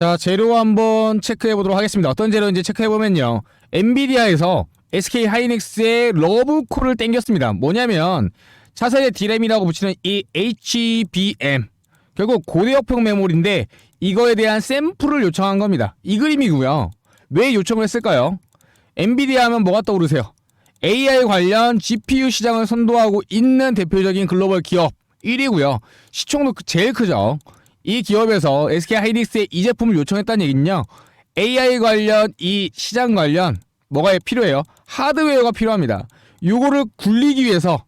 자, 재료 한번 체크해 보도록 하겠습니다. 어떤 재료인지 체크해 보면요. 엔비디아에서 SK 하이닉스의 러브콜을 땡겼습니다. 뭐냐면 차세대 디램이라고 붙이는 이 HBM 결국 고대역폭 메모리인데 이거에 대한 샘플을 요청한 겁니다. 이 그림이고요. 왜 요청을 했을까요? 엔비디아 하면 뭐가 떠오르세요? AI 관련 GPU 시장을 선도하고 있는 대표적인 글로벌 기업 1위고요. 시총도 그- 제일 크죠. 이 기업에서 SK 하이닉스에 이 제품을 요청했다는 얘기는요. AI 관련 이 시장 관련 뭐가 필요해요? 하드웨어가 필요합니다. 요거를 굴리기 위해서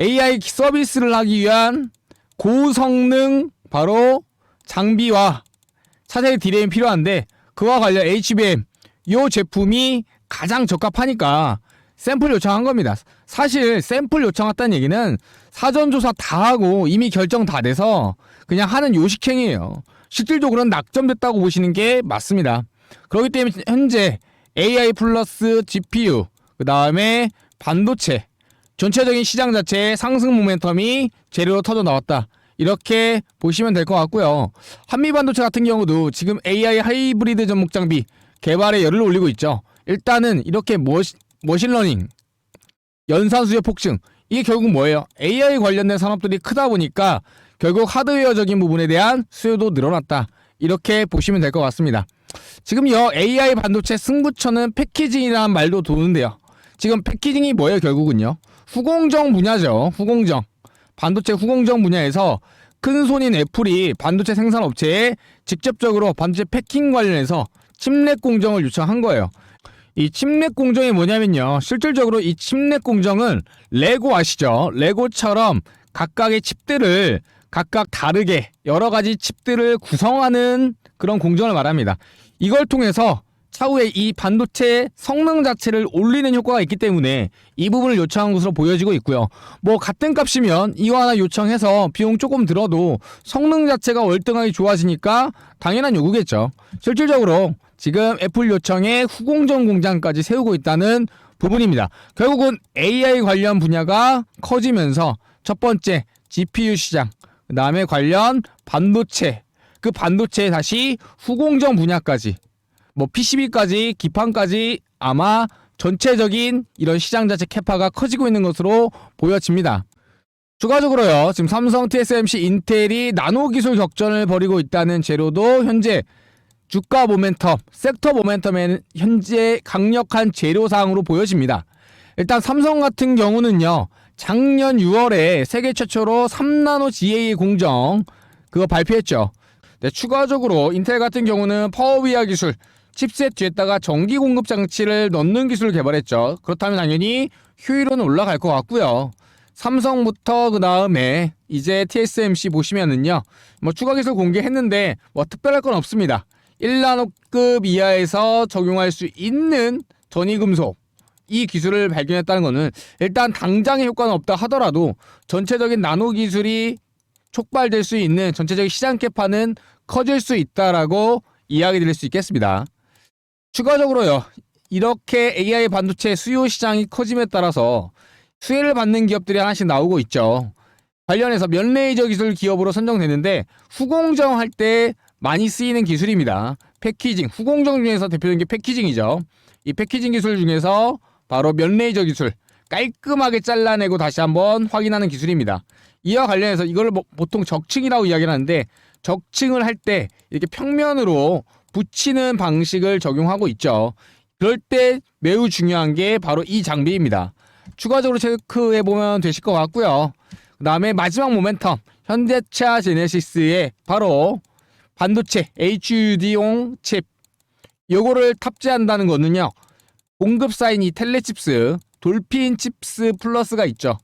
AI 서비스를 하기 위한 고성능 바로 장비와 차세대 디램이 필요한데 그와 관련 HBM 요 제품이 가장 적합하니까 샘플 요청한 겁니다. 사실 샘플 요청했다는 얘기는 사전 조사 다 하고 이미 결정 다 돼서 그냥 하는 요식행위예요. 실질적으로는 낙점됐다고 보시는 게 맞습니다. 그렇기 때문에 현재 AI 플러스 GPU 그 다음에 반도체 전체적인 시장 자체의 상승 모멘텀이 재료로 터져 나왔다. 이렇게 보시면 될 것 같고요. 한미 반도체 같은 경우도 지금 AI 하이브리드 접목 장비 개발에 열을 올리고 있죠. 일단은 이렇게 머시, 머신러닝, 연산수요 폭증 이게 결국 뭐예요? AI 관련된 산업들이 크다 보니까 결국 하드웨어적인 부분에 대한 수요도 늘어났다. 이렇게 보시면 될 것 같습니다. 지금 여 AI 반도체 승부처는 패키징이라는 말도 도는데요. 지금 패키징이 뭐예요, 결국은요? 후공정 분야죠. 후공정. 반도체 후공정 분야에서 큰 손인 애플이 반도체 생산 업체에 직접적으로 반도체 패킹 관련해서 침랩 공정을 요청한 거예요. 이 침랩 공정이 뭐냐면요. 실질적으로 이 침랩 공정은 레고 아시죠? 레고처럼 각각의 칩들을 각각 다르게 여러 가지 칩들을 구성하는 그런 공정을 말합니다. 이걸 통해서 차후에 이 반도체 성능 자체를 올리는 효과가 있기 때문에 이 부분을 요청한 것으로 보여지고 있고요. 뭐 같은 값이면 이거 하나 요청해서 비용 조금 들어도 성능 자체가 월등하게 좋아지니까 당연한 요구겠죠. 실질적으로 지금 애플 요청에 후공정 공장까지 세우고 있다는 부분입니다. 결국은 AI 관련 분야가 커지면서 첫 번째 GPU 시장, 그 다음에 관련 반도체, 그 반도체 다시 후공정 분야까지 뭐 PCB까지 기판까지 아마 전체적인 이런 시장 자체 캐파가 커지고 있는 것으로 보여집니다. 추가적으로요, 지금 삼성, TSMC, 인텔이 나노 기술 격전을 벌이고 있다는 재료도 현재 주가 모멘텀, 섹터 모멘텀에는 현재 강력한 재료사항으로 보여집니다. 일단 삼성 같은 경우는요, 작년 6월에 세계 최초로 3나노 GA 공정 그거 발표했죠. 네, 추가적으로 인텔 같은 경우는 파워비아 기술, 칩셋 뒤에다가 전기 공급 장치를 넣는 기술을 개발했죠. 그렇다면 당연히 효율은 올라갈 것 같고요. 삼성부터 그 다음에 이제 TSMC 보시면은요, 뭐 추가 기술 공개했는데 뭐 특별할 건 없습니다. 1나노급 이하에서 적용할 수 있는 전이금속 이 기술을 발견했다는 것은 일단 당장의 효과는 없다 하더라도 전체적인 나노 기술이 촉발될 수 있는 전체적인 시장 캐파는 커질 수 있다라고 이야기 드릴 수 있겠습니다. 추가적으로요. 이렇게 AI 반도체 수요 시장이 커짐에 따라서 수혜를 받는 기업들이 하나씩 나오고 있죠. 관련해서 면레이저 기술 기업으로 선정됐는데 후공정 할 때 많이 쓰이는 기술입니다. 패키징, 후공정 중에서 대표적인 게 패키징이죠. 이 패키징 기술 중에서 바로 면레이저 기술 깔끔하게 잘라내고 다시 한번 확인하는 기술입니다. 이와 관련해서 이걸 뭐 보통 적층이라고 이야기를 하는데 적층을 할 때 이렇게 평면으로 붙이는 방식을 적용하고 있죠. 그럴 때 매우 중요한 게 바로 이 장비입니다. 추가적으로 체크해 보면 되실 것 같고요. 그 다음에 마지막 모멘텀 현대차 제네시스의 바로 반도체 HUD용 칩 요거를 탑재한다는 거는요. 공급사인 이 텔레칩스 돌핀 칩스 플러스가 있죠.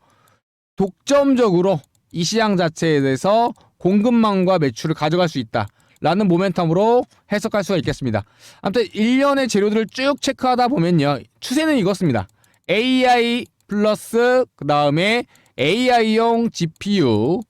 독점적으로 이 시장 자체에 대해서 공급망과 매출을 가져갈 수 있다. 라는 모멘텀으로 해석할 수가 있겠습니다. 아무튼 1년의 재료들을 쭉 체크하다 보면요. 추세는 이렇습니다. AI 플러스 그 다음에 AI용 GPU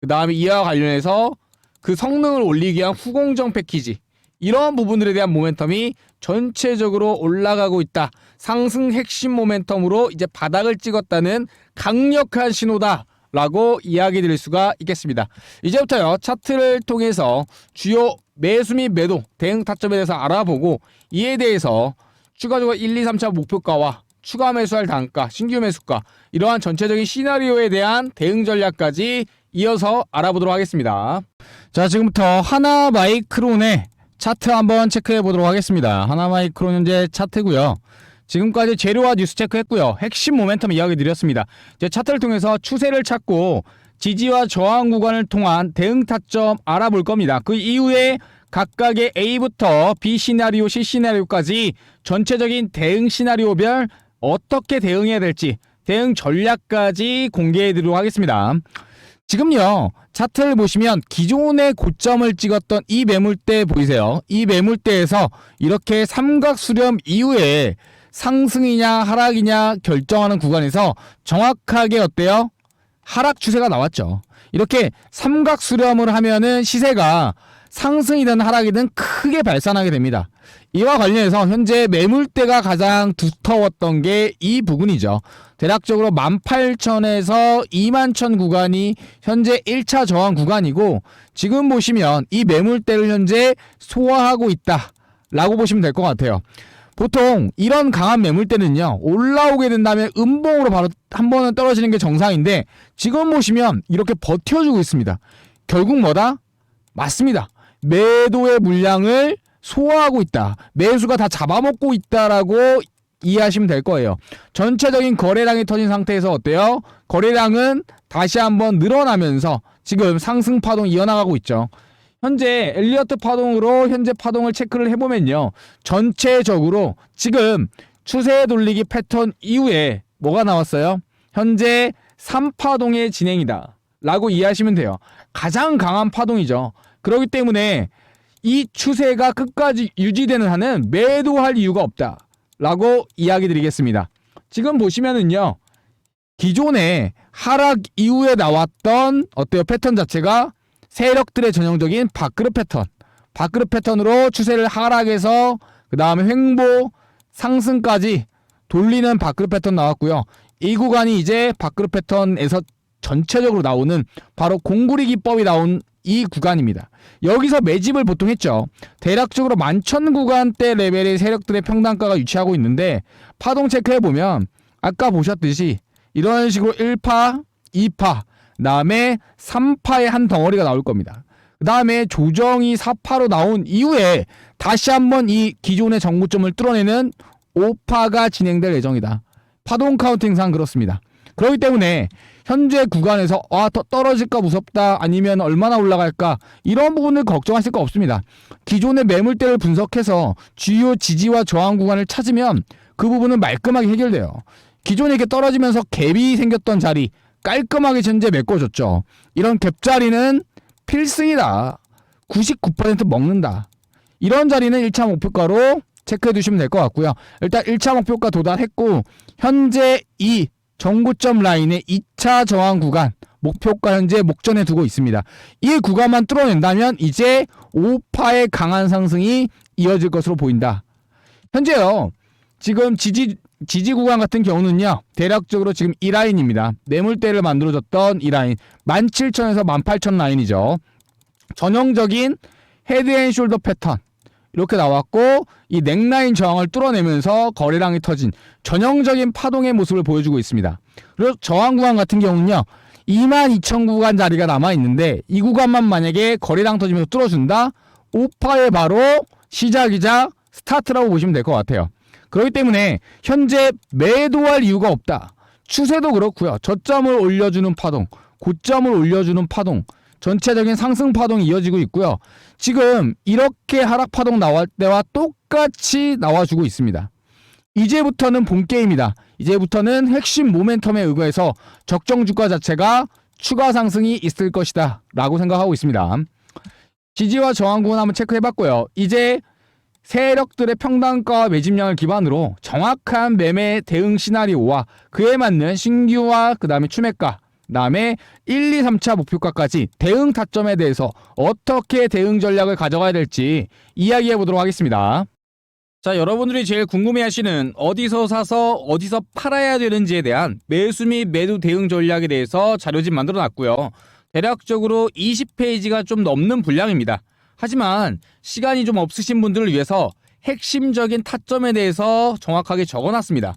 그 다음에 이와 관련해서 그 성능을 올리기 위한 후공정 패키지 이러한 부분들에 대한 모멘텀이 전체적으로 올라가고 있다. 상승 핵심 모멘텀으로 이제 바닥을 찍었다는 강력한 신호다. 라고 이야기 드릴 수가 있겠습니다. 이제부터요, 차트를 통해서 주요 매수 및 매도 대응 타점에 대해서 알아보고 이에 대해서 추가적으로 1, 2, 3차 목표가와 추가 매수할 단가, 신규 매수가 이러한 전체적인 시나리오에 대한 대응 전략까지 이어서 알아보도록 하겠습니다. 자, 지금부터 하나 마이크론의 차트 한번 체크해 보도록 하겠습니다. 하나 마이크론 현재 차트고요. 지금까지 재료와 뉴스 체크했고요. 핵심 모멘텀 이야기 드렸습니다. 이제 차트를 통해서 추세를 찾고 지지와 저항 구간을 통한 대응 타점 알아볼 겁니다. 그 이후에 각각의 A부터 B 시나리오, C 시나리오까지 전체적인 대응 시나리오별 어떻게 대응해야 될지 대응 전략까지 공개해 드리도록 하겠습니다. 지금요 차트를 보시면 기존의 고점을 찍었던 이 매물대 보이세요? 이 매물대에서 이렇게 삼각 수렴 이후에 상승이냐 하락이냐 결정하는 구간에서 정확하게 어때요? 하락 추세가 나왔죠. 이렇게 삼각 수렴을 하면은 시세가 상승이든 하락이든 크게 발산하게 됩니다. 이와 관련해서 현재 매물대가 가장 두터웠던 게 이 부분이죠. 대략적으로 18,000에서 21,000 구간이 현재 1차 저항 구간이고 지금 보시면 이 매물대를 현재 소화하고 있다 라고 보시면 될 것 같아요. 보통 이런 강한 매물대는요 올라오게 된다면 음봉으로 바로 한 번은 떨어지는 게 정상인데 지금 보시면 이렇게 버텨주고 있습니다. 결국 뭐다? 맞습니다. 매도의 물량을 소화하고 있다. 매수가 다 잡아먹고 있다라고 이해하시면 될 거예요. 전체적인 거래량이 터진 상태에서 어때요? 거래량은 다시 한번 늘어나면서 지금 상승 파동 이어나가고 있죠. 현재 엘리어트 파동으로 현재 파동을 체크를 해보면요. 전체적으로 지금 추세 돌리기 패턴 이후에 뭐가 나왔어요? 현재 3파동의 진행이다. 라고 이해하시면 돼요. 가장 강한 파동이죠. 그렇기 때문에 이 추세가 끝까지 유지되는 한은 매도할 이유가 없다. 라고 이야기 드리겠습니다. 지금 보시면은요. 기존에 하락 이후에 나왔던 어때요? 패턴 자체가 세력들의 전형적인 밥그릇 패턴. 밥그릇 패턴으로 추세를 하락해서 그 다음에 횡보 상승까지 돌리는 밥그릇 패턴 나왔고요. 이 구간이 이제 밥그릇 패턴에서 전체적으로 나오는 바로 공구리 기법이 나온 이 구간입니다. 여기서 매집을 보통 했죠. 대략적으로 만천 구간대 레벨의 세력들의 평단가가 위치하고 있는데 파동 체크해 보면 아까 보셨듯이 이런 식으로 1파, 2파, 그다음에 3파의 한 덩어리가 나올 겁니다. 그 다음에 조정이 4파로 나온 이후에 다시 한번 이 기존의 정구점을 뚫어내는 5파가 진행될 예정이다. 파동 카운팅상 그렇습니다. 그렇기 때문에 현재 구간에서 아, 더 떨어질까 무섭다 아니면 얼마나 올라갈까 이런 부분을 걱정하실 거 없습니다. 기존의 매물대를 분석해서 주요 지지와 저항 구간을 찾으면 그 부분은 말끔하게 해결돼요. 기존에 이렇게 떨어지면서 갭이 생겼던 자리 깔끔하게 현재 메꿔줬죠. 이런 갭 자리는 필승이다. 99% 먹는다. 이런 자리는 1차 목표가로 체크해 두시면 될 것 같고요. 일단 1차 목표가 도달했고 현재 이 정고점 라인의 2차 저항 구간 목표가 현재 목전에 두고 있습니다. 이 구간만 뚫어낸다면 이제 5파의 강한 상승이 이어질 것으로 보인다. 현재요. 지금 지지 지지 구간 같은 경우는요. 대략적으로 지금 이 라인입니다. 매물대를 만들어줬던 이 라인 17,000에서 18,000 라인이죠. 전형적인 헤드앤숄더 패턴 이렇게 나왔고 이 넥라인 저항을 뚫어내면서 거래량이 터진 전형적인 파동의 모습을 보여주고 있습니다. 그리고 저항 구간 같은 경우는요. 22,000 구간 자리가 남아 있는데 이 구간만 만약에 거래량 터지면서 뚫어준다. 5파의 바로 시작이자 스타트라고 보시면 될 것 같아요. 그렇기 때문에 현재 매도할 이유가 없다. 추세도 그렇고요. 저점을 올려주는 파동, 고점을 올려주는 파동, 전체적인 상승 파동이 이어지고 있고요. 지금 이렇게 하락 파동 나올 때와 똑같이 나와주고 있습니다. 이제부터는 본 게임이다. 이제부터는 핵심 모멘텀에 의거해서 적정 주가 자체가 추가 상승이 있을 것이다. 라고 생각하고 있습니다. 지지와 저항 구간 한번 체크해 봤고요. 이제 세력들의 평단가와 매집량을 기반으로 정확한 매매 대응 시나리오와 그에 맞는 신규와 그 다음에 추매가 그 다음에 1, 2, 3차 목표가까지 대응 타점에 대해서 어떻게 대응 전략을 가져가야 될지 이야기해 보도록 하겠습니다. 자, 여러분들이 제일 궁금해 하시는 어디서 사서 어디서 팔아야 되는지에 대한 매수 및 매도 대응 전략에 대해서 자료집 만들어 놨고요. 대략적으로 20페이지가 좀 넘는 분량입니다. 하지만 시간이 좀 없으신 분들을 위해서 핵심적인 타점에 대해서 정확하게 적어 놨습니다.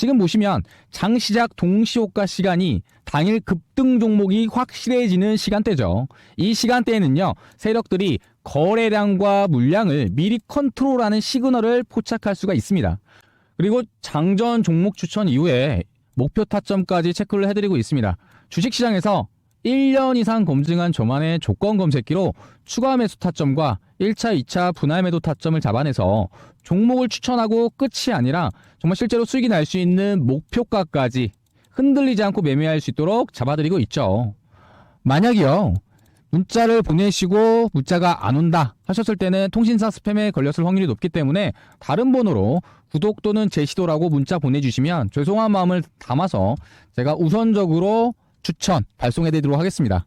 지금 보시면 장 시작 동시호가 시간이 당일 급등 종목이 확실해지는 시간대죠. 이 시간대에는요, 세력들이 거래량과 물량을 미리 컨트롤하는 시그널을 포착할 수가 있습니다. 그리고 장전 종목 추천 이후에 목표 타점까지 체크를 해드리고 있습니다. 주식시장에서 1년 이상 검증한 저만의 조건 검색기로 추가 매수 타점과 1차, 2차 분할 매도 타점을 잡아내서 종목을 추천하고 끝이 아니라 정말 실제로 수익이 날 수 있는 목표가까지 흔들리지 않고 매매할 수 있도록 잡아드리고 있죠. 만약이요. 문자를 보내시고 문자가 안 온다 하셨을 때는 통신사 스팸에 걸렸을 확률이 높기 때문에 다른 번호로 구독 또는 제시도라고 문자 보내주시면 죄송한 마음을 담아서 제가 우선적으로 추천 발송해드리도록 하겠습니다.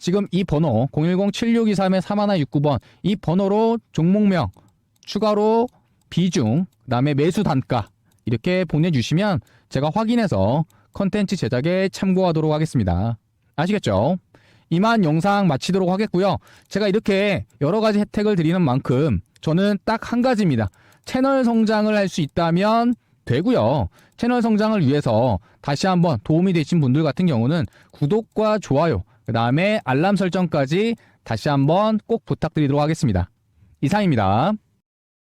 지금 이 번호 010-7623-3169번 이 번호로 종목명 추가로 비중, 그다음에 매수 단가 이렇게 보내주시면 제가 확인해서 컨텐츠 제작에 참고하도록 하겠습니다. 아시겠죠? 이만 영상 마치도록 하겠고요. 제가 이렇게 여러 가지 혜택을 드리는 만큼 저는 딱 한 가지입니다. 채널 성장을 할 수 있다면 되고요. 채널 성장을 위해서 다시 한번 도움이 되신 분들 같은 경우는 구독과 좋아요, 그 다음에 알람 설정까지 다시 한번 꼭 부탁드리도록 하겠습니다. 이상입니다.